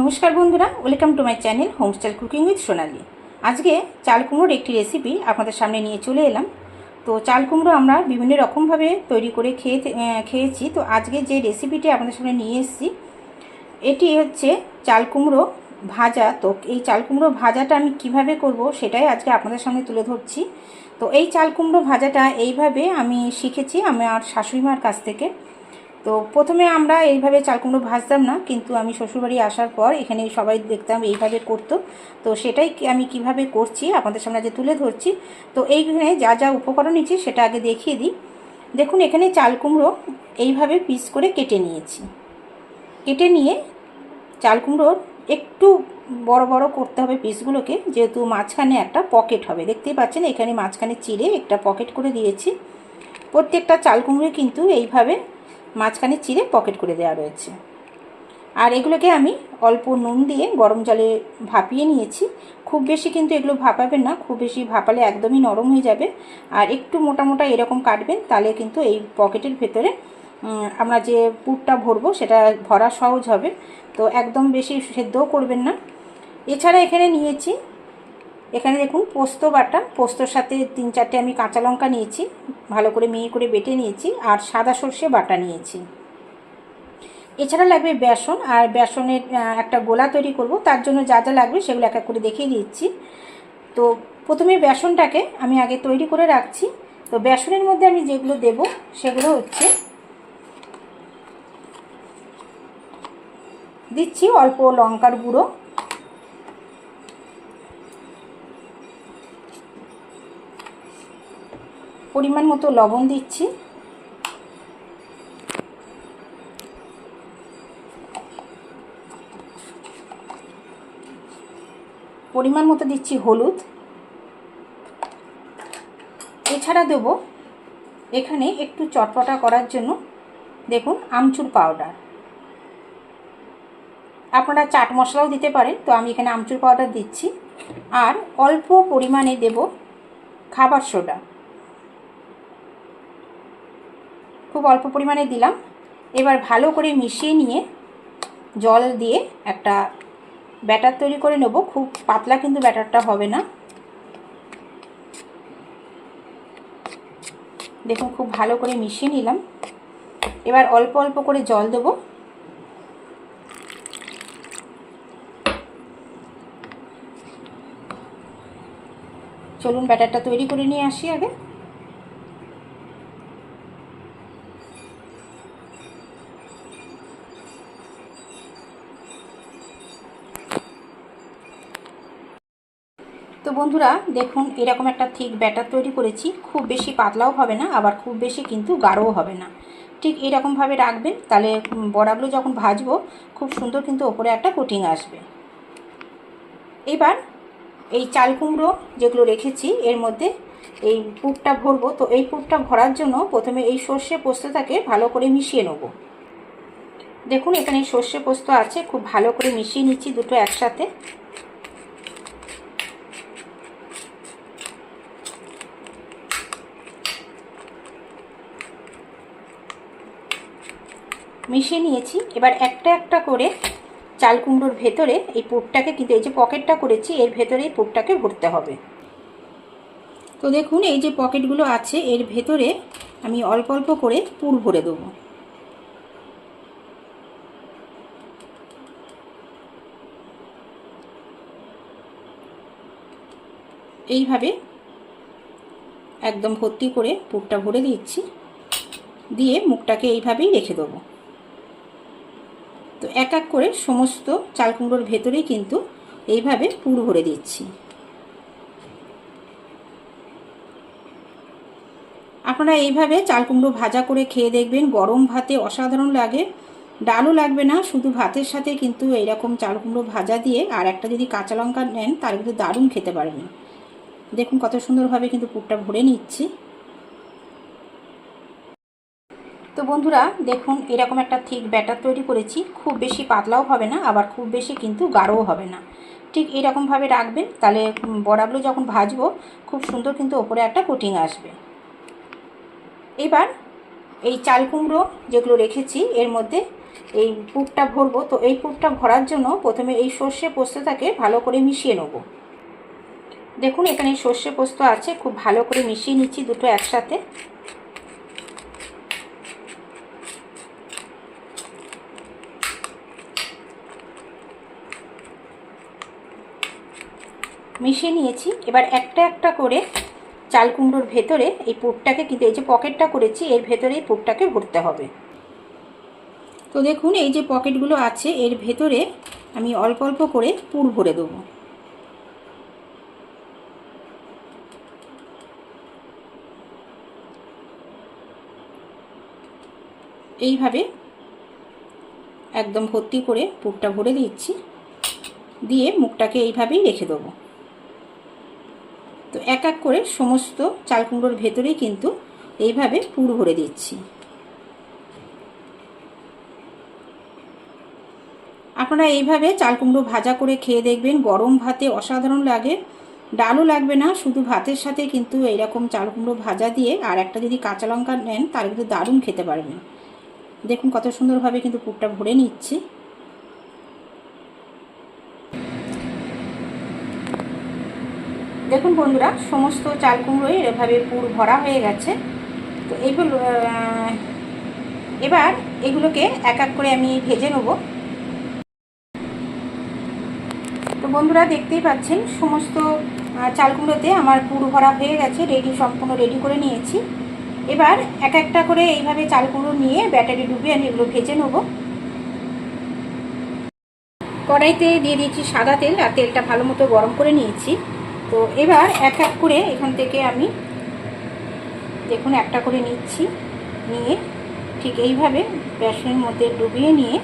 নমস্কার বন্ধুরা, welcome to my channel homestyle cooking with Sonali. আজকে চাল কুমড়োর একটি রেসিপি আপনাদের সামনে নিয়ে চলে এলাম। তো চাল কুমড়ো আমরা বিভিন্ন রকমভাবে তৈরি করে খেয়ে খেয়েছি। তো আজকে যে রেসিপিটি আপনাদের সামনে নিয়ে এসেছি, এটি হচ্ছে চাল কুমড়ো ভাজা। তো এই চাল কুমড়ো ভাজাটা আমি কীভাবে করব সেটাই আজকে আপনাদের সামনে তুলে ধরছি। তো এই চাল কুমড়ো ভাজাটা এইভাবে আমি শিখেছি আমার শাশুড়ি মার কাছ থেকে। তো প্রথমে আমরা এইভাবে চাল কুমড়ো ভাজতাম না, কিন্তু আমি শ্বশুরবাড়ি আসার পর এখানে সবাই দেখতাম এইভাবে করতো। তো সেটাই আমি কীভাবে করছি আপনাদের সামনে যে তুলে ধরছি। তো এইখানে যা যা উপকরণ নিচ্ছি সেটা আগে দেখিয়ে দিই। দেখুন, এখানে চাল কুমড়ো এইভাবে পিস করে কেটে নিয়েছি। কেটে নিয়ে চাল কুমড়োর একটু বড় বড় করতে হবে পিসগুলোকে, যেহেতু মাঝখানে একটা পকেট হবে। দেখতেই পাচ্ছেন, এখানে মাঝখানে চিড়ে একটা পকেট করে দিয়েছি। প্রত্যেকটা চাল কুমড়ো কিন্তু এইভাবে মাঝখানে চিড়ে পকেট করে দেওয়া রয়েছে। আর এগুলোকে আমি অল্প নুন দিয়ে গরম জলে ভাপিয়ে নিয়েছি। খুব বেশি কিন্তু এগুলো ভাপাবেন না, খুব বেশি ভাপালে একদমই নরম হয়ে যাবে। আর একটু মোটা মোটা এরকম কাটবেন, তাহলে কিন্তু এই পকেটের ভেতরে আমরা যে পুরটা ভরবো সেটা ভরা সহজ হবে। তো একদম বেশি সেদ্ধও করবেন না। এছাড়া এখানে নিয়েছি এখানে দেখুন পোস্ত বাটা। পোস্তর সাথে তিন চারটে আমি কাঁচা লঙ্কা নিয়েছি, ভালো করে মিহি করে বেটে নিয়েছি আর সাদা সর্ষে বাটা নিয়েছি। এছাড়া লাগবে বেসন, আর বেসনের একটা গোলা তৈরি করব। তার জন্য যা যা লাগবে সেগুলো এক এক করে দেখিয়ে দিচ্ছি। তো প্রথমে বেসনটাকে আমি আগে তৈরি করে রাখছি। তো বেসনের মধ্যে আমি যেগুলো দেব সেগুলো হচ্ছে দিচ্ছি অল্প লঙ্কার গুঁড়ো। পরিমাণ মতো লবণ দিচ্ছি। পরিমাণ মতো দিচ্ছি হলুদ। এছাড়া দেবো এখানে একটু চটপটা করার জন্য, দেখুন, আমচুর পাউডার আপনারা চাট মশলাও দিতে পারেন, তো আমি এখানে আমচুর পাউডার দিচ্ছি। আর অল্প পরিমাণে দেব খাবার সোডা খুব অল্প পরিমাণে দিলাম। এবার ভালো করে মিশিয়ে নিয়ে জল দিয়ে একটা ব্যাটার তৈরি করে নেব। খুব পাতলা কিন্তু ব্যাটারটা হবে না। দেখুন, খুব ভালো করে মিশিয়ে নিলাম। এবার অল্প অল্প করে জল দেবো। চলুন ব্যাটারটা তৈরি করে নিয়ে আসি আগে। তো বন্ধুরা, দেখুন, এরকম একটা ঠিক ব্যাটার তৈরি করেছি। খুব বেশি পাতলাও হবে না, আবার খুব বেশি কিন্তু গাঢ়ও হবে না। ঠিক এরকমভাবে রাখবেন, তাহলে বড়াগুলো যখন ভাজবো, খুব সুন্দর কিন্তু ওপরে একটা কোটিং আসবে। এবার, এই চাল কুমড়ো যেগুলো রেখেছি, এর মধ্যে এই পুরটা ভরবো। তো এই পুরটা ভরার জন্য প্রথমে এই সর্ষে পোস্তটাকে ভালো করে মিশিয়ে নেব। দেখুন, এখানে সর্ষে পোস্ত আছে, খুব ভালো করে মিশিয়ে নিচ্ছি দুটো একসাথে। মিশিয়ে নিয়েছি। এবার একটা একটা করে চাল কুমড়োর ভেতরে এই পুরটাকে কিন্তু এই যে পকেটটা করেছি, এর ভেতরে এই পুরটাকে ভরতে হবে। তো দেখুন, এই যে পকেটগুলো আছে, এর ভেতরে আমি অল্প অল্প করে পুর ভরে দেবো। এইভাবে একদম ভর্তি করে পুরটা ভরে দিচ্ছি। দিয়ে মুখটাকে এইভাবেই রেখে দেবো। এক এক করে সমস্ত চাল কুমড়োর ভেতরেই কিন্তু এইভাবে পুর ভরে দিচ্ছি। আপনারা এইভাবে চাল কুমড়ো ভাজা করে খেয়ে দেখবেন, গরম ভাতে অসাধারণ লাগে। ডালও লাগবে না, শুধু ভাতের সাথে কিন্তু এইরকম চাল কুমড়ো ভাজা দিয়ে আর একটা যদি কাঁচা লঙ্কা নেন, তাহলে কিন্তু দারুণ খেতে পারবেন। দেখুন কত সুন্দরভাবে কিন্তু পুরটা ভরে নিচ্ছি। তো বন্ধুরা, দেখুন, এরকম একটা ঠিক ব্যাটার তৈরি করেছি। খুব বেশি পাতলাও হবে না, আবার খুব বেশি কিন্তু গাঢ়ও হবে না। ঠিক এরকমভাবে রাখবেন, তাহলে বড়াগুলো যখন ভাজবো, খুব সুন্দর কিন্তু ওপরে একটা কোটিং আসবে। এবার, এই চাল কুমড়ো যেগুলো রেখেছি, এর মধ্যে এই পুরটা ভরবো। তো এই পুরটা ভরার জন্য প্রথমে এই সর্ষে পোস্তটাকে ভালো করে মিশিয়ে নেব। দেখুন, এখানে সর্ষে পোস্ত আছে, খুব ভালো করে মিশিয়ে নিচ্ছি দুটো একসাথে। মিশিয়ে নিয়েছি। এবার একটা একটা করে চাল কুমড়োর ভেতরে এই পুরটাকে কিন্তু এই যে পকেটটা করেছি, এর ভেতরে এই পুরটাকে ভরতে হবে। তো দেখুন, এই যে পকেটগুলো আছে, এর ভেতরে আমি অল্প অল্প করে পুর ভরে দেবো। এইভাবে একদম ভর্তি করে পুরটা ভরে দিচ্ছি। দিয়ে মুখটাকে এইভাবেই রেখে দেবো। তো এক এক করে সমস্ত চাল কুমড়োর ভেতরেই কিন্তু এইভাবে পুর ভরে দিচ্ছি। আপনারা এইভাবে চাল কুমড়ো ভাজা করে খেয়ে দেখবেন, গরম ভাতে অসাধারণ লাগে। ডালও লাগবে না, শুধু ভাতের সাথে কিন্তু এইরকম চাল কুমড়ো ভাজা দিয়ে আর একটা যদি কাঁচা লঙ্কা নেন তাহলে কিন্তু দারুণ খেতে পারবেন। দেখুন কত সুন্দরভাবে কিন্তু পুরটা ভরে নিচ্ছি। দেখুন বন্ধুরা, সমস্ত চাল কুমড়োই এভাবে পুর ভরা হয়ে গেছে। তো এইগুলো এবার এগুলোকে এক এক করে আমি ভেজে নেব। তো বন্ধুরা, দেখতেই পাচ্ছেন, সমস্ত চাল কুমড়োতে আমার পুর ভরা হয়ে গেছে রেডি সম্পূর্ণ রেডি করে নিয়েছি। এবার এক একটা করে এইভাবে চাল কুমড়ো নিয়ে ব্যাটারি ডুবিয়ে আমি এগুলো ভেজে নেব। কড়াইতে দিয়ে দিয়েছি সাদা তেল, আর তেলটা ভালো মতো গরম করে নিয়েছি। তো এবার এক এক করে এখান থেকে আমি দেখুন একটা করে নিচ্ছি, নিয়ে ঠিক এইভাবে বেসনের মধ্যে ডুবিয়ে নিয়ে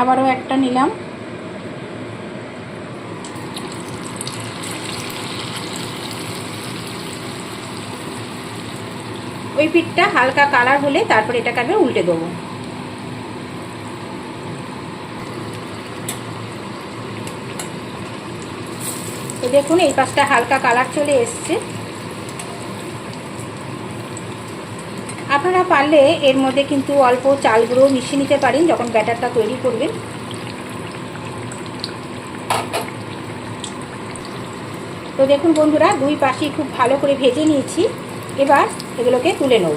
আবারও একটা নিলাম। ওই পিঠটা হালকা কালার হলে তারপর এটাকে আমি উল্টে দেবো। দেখুন, এই পাশটা হালকা কালার চলে এসছে। আপনারা পারলে এর মধ্যে কিন্তু অল্প চাল গুঁড়ো মিশিয়ে নিতে পারেন যখন ব্যাটারটা তৈরি করবেন। তো দেখুন বন্ধুরা, দুই পাশেই খুব ভালো করে ভেজে নিয়েছি। এবার এগুলোকে তুলে নেব।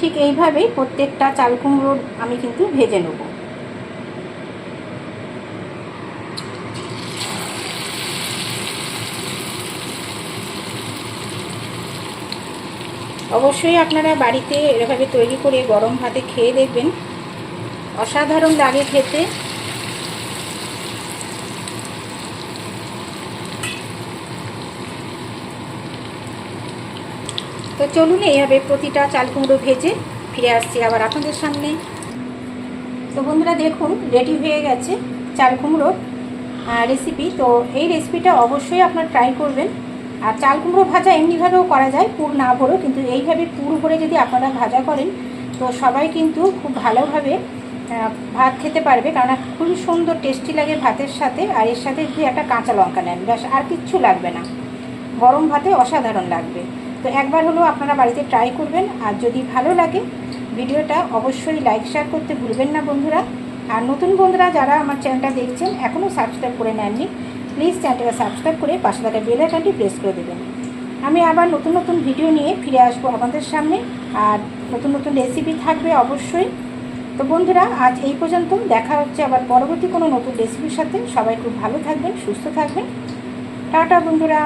ঠিক এইভাবেই প্রত্যেকটা চাল কুমড়োর আমি কিন্তু ভেজে নেব। অবশ্যই আপনারা বাড়িতে এভাবে তৈরি করে গরম ভাতে খেয়ে দেখবেন। অসাধারণ লাগে খেতে। তো চলুন, এইভাবে প্রতিটা চাল কুমড়ো ভেজে ফিরে আসছি আবার আপনাদের সামনে। তো বন্ধুরা, দেখুন রেডি হয়ে গেছে চাল কুমড়োর রেসিপি তো এই রেসিপিটা অবশ্যই আপনারা ট্রাই করবেন। আর চাল কুমড়ো ভাজা এমনিভাবেও করা যায়, পুর না ভরেও, কিন্তু এইভাবে পুর ভরে যদি আপনারা ভাজা করেন, তো সবাই কিন্তু খুব ভালোভাবে ভাত খেতে পারবে। কারণ খুবই সুন্দর, টেস্টি লাগে ভাতের সাথে, আর এর সাথে যদি একটা কাঁচা লঙ্কা নেন, ব্যাস, আর কিচ্ছু লাগবে না। গরম ভাতে অসাধারণ লাগবে। তো একবার হলেও আপনারা বাড়িতে ট্রাই করবেন, আর যদি ভালো লাগে, ভিডিওটা অবশ্যই লাইক, শেয়ার করতে ভুলবেন না বন্ধুরা। আর নতুন বন্ধুরা যারা আমার চ্যানেলটা দেখছেন, এখনও সাবস্ক্রাইব করে নেননি প্লিজ চ্যানেলটা সাবস্ক্রাইব করে পাশে থাকা বেল আইকনটি প্রেস করে দেবেন। আমি আবার নতুন নতুন ভিডিও নিয়ে ফিরে আসব আপনাদের সামনে। আর নতুন নতুন রেসিপি থাকবে অবশ্যই। তো বন্ধুরা, আজ এই পর্যন্ত। দেখা হচ্ছে আবার পরবর্তী কোনো নতুন রেসিপির সাথে। সবাই খুব ভালো থাকবেন, সুস্থ থাকবেন। টাটা বন্ধুরা।